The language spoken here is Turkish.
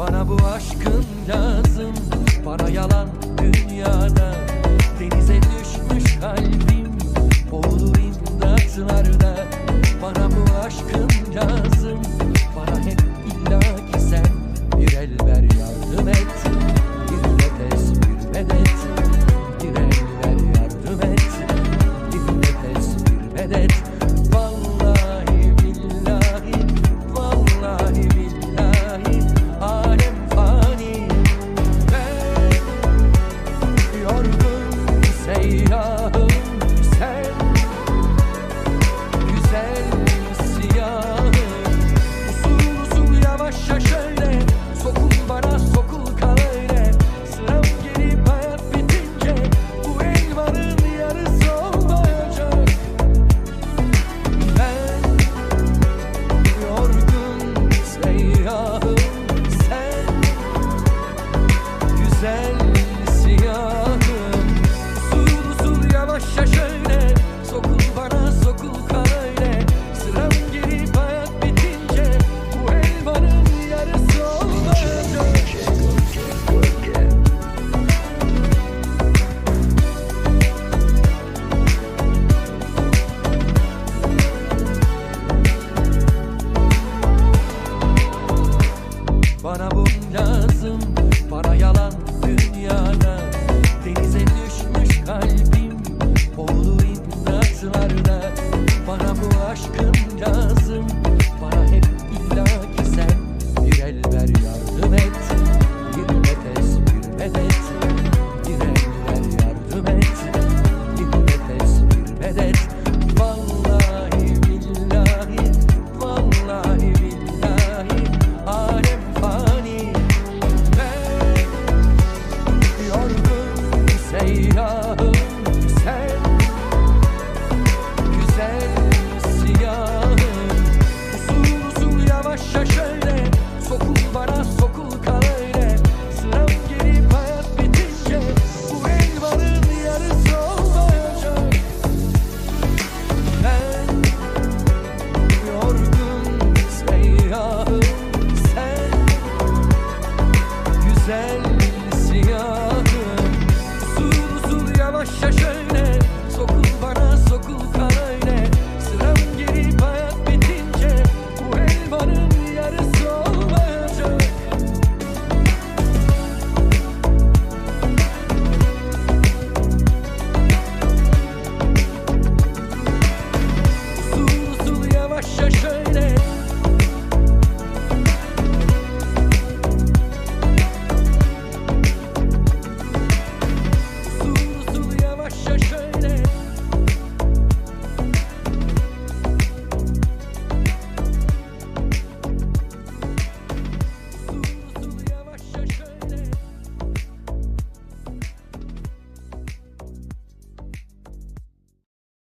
Bana bu aşkın lazım. Bana yalan dünyada imdatlarda Bana Bana bu lazım Para yalan dünya